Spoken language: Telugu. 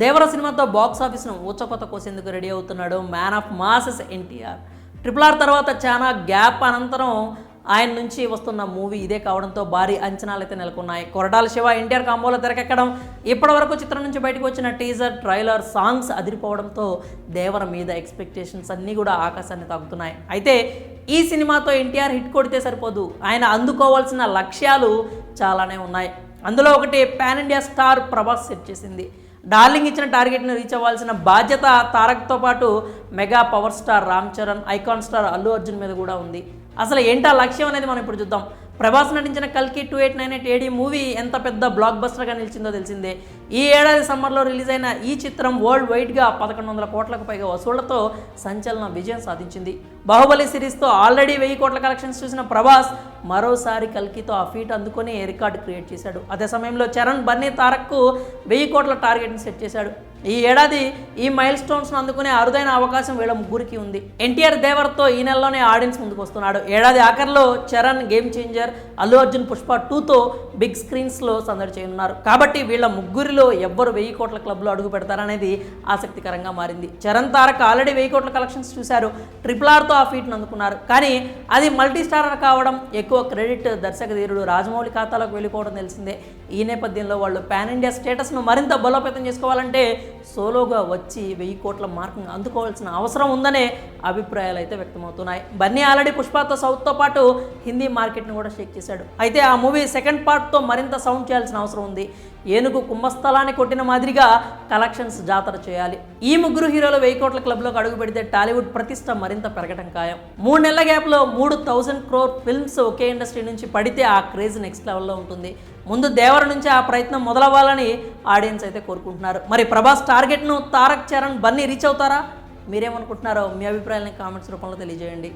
దేవర సినిమాతో బాక్స్ ఆఫీస్ను ఊచకొత కోసేందుకు రెడీ అవుతున్నాడు man of masses NTR. Triple R తర్వాత చాలా గ్యాప్ అనంతరం ఆయన నుంచి వస్తున్న మూవీ ఇదే కావడంతో భారీ అంచనాలు అయితే నెలకొన్నాయి. కొరటాల శివ ఎన్టీఆర్ కాంబోలో తెరకెక్కడం ఇప్పటివరకు చిత్రం నుంచి బయటకు వచ్చిన టీజర్ ట్రైలర్ సాంగ్స్ అదిరిపోవడంతో దేవర మీద ఎక్స్పెక్టేషన్స్ అన్నీ కూడా ఆకాశాన్ని తాకుతున్నాయి. అయితే ఈ సినిమాతో ఎన్టీఆర్ హిట్ కొడితే సరిపోదు. ఆయన అందుకోవాల్సిన లక్ష్యాలు చాలానే ఉన్నాయి. అందులో ఒకటి pan India star Prabhas set చేసింది. డార్లింగ్ ఇచ్చిన టార్గెట్ని రీచ్ అవ్వాల్సిన బాధ్యత తారక్తో పాటు mega power star Ram Charan icon star Allu Arjun మీద కూడా ఉంది. అసలు ఏంటా లక్ష్యం అనేది మనం ఇప్పుడు చూద్దాం. ప్రభాస్ నటించిన కల్కి two eight nine eight AD movie ఎంత పెద్ద బ్లాక్ బస్టర్గా నిలిచిందో తెలిసిందే. ఈ ఏడాది సమ్మర్లో రిలీజ్ అయిన ఈ చిత్రం వరల్డ్ వైడ్గా పదకొండు వందల కోట్లకు పైగా వసూళ్ళతో సంచలన విజయం సాధించింది. బాహుబలి సిరీస్తో ఆల్రెడీ వెయ్యి కోట్ల కలెక్షన్స్ చూసిన ప్రభాస్ మరోసారి కల్కితో ఆ ఫీట్ అందుకొని రికార్డు క్రియేట్ చేశాడు. అదే సమయంలో చరణ్ బన్నీ తారక్కు వెయ్యి కోట్ల టార్గెట్ని సెట్ చేశాడు. ఈ ఏడాది ఈ మైల్ స్టోన్స్ను అందుకునే అరుదైన అవకాశం వీళ్ళ ముగ్గురికి ఉంది. ఎన్టీఆర్ దేవర్తో ఈ నెలలోనే ఆడియన్స్ ముందుకు వస్తున్నాడు ఏడాది ఆఖరిలో చరణ్ గేమ్ చేంజర్ అల్లు అర్జున్ పుష్ప టూతో బిగ్ స్క్రీన్స్లో సందడి చేయనున్నారు. కాబట్టి వీళ్ళ ముగ్గురిలో ఎవ్వరు వెయ్యి కోట్ల క్లబ్లో అడుగు పెడతారనేది ఆసక్తికరంగా మారింది. చరణ్ తారక్ ఆల్రెడీ వెయ్యి కోట్ల కలెక్షన్స్ చూశారు. ట్రిపుల్ ఆర్తో ఆ ఫీట్ను అందుకున్నారు. కానీ అది మల్టీ స్టారర్ కావడం ఎక్కువ క్రెడిట్ దర్శక ధీరుడు రాజమౌళి ఖాతాలోకి వెళ్ళిపోవడం తెలిసిందే. ఈ నేపథ్యంలో వాళ్ళు పాన్ ఇండియా స్టేటస్ను మరింత బలోపేతం చేసుకోవాలంటే సోలోగా వచ్చి వెయ్యి కోట్ల మార్కును అందుకోవాల్సిన అవసరం ఉందనే అభిప్రాయాలు అయితే వ్యక్తమవుతున్నాయి. బన్నీ ఆల్రెడీ పుష్పతో సౌత్తో పాటు హిందీ మార్కెట్ను కూడా షేక్ చేశాడు. అయితే ఆ మూవీ సెకండ్ పార్ట్ పార్ట్తో మరింత సౌండ్ చేయాల్సిన అవసరం ఉంది. ఏనుగు కుంభస్థలాన్ని కొట్టిన మాదిరిగా కలెక్షన్స్ జాతర చేయాలి. ఈ ముగ్గురు హీరోలు వెయ్యి కోట్ల క్లబ్లోకి అడుగు పెడితే టాలీవుడ్ ప్రతిష్ట మరింత పెరగడం ఖాయం. మూడు నెలల గ్యాప్లో మూడు థౌజండ్ క్రోర్ ఫిల్మ్స్ ఒకే ఇండస్ట్రీ నుంచి పడితే ఆ క్రేజ్ నెక్స్ట్ లెవెల్లో ఉంటుంది. ముందు దేవర నుంచి ఆ ప్రయత్నం మొదలవ్వాలని ఆడియన్స్ అయితే కోరుకుంటున్నారు. మరి ప్రభాస్ టార్గెట్ను తారక్ చరణ్ బన్నీ రీచ్ అవుతారా? మీరేమనుకుంటున్నారో మీ అభిప్రాయాలను కామెంట్స్ రూపంలో తెలియజేయండి.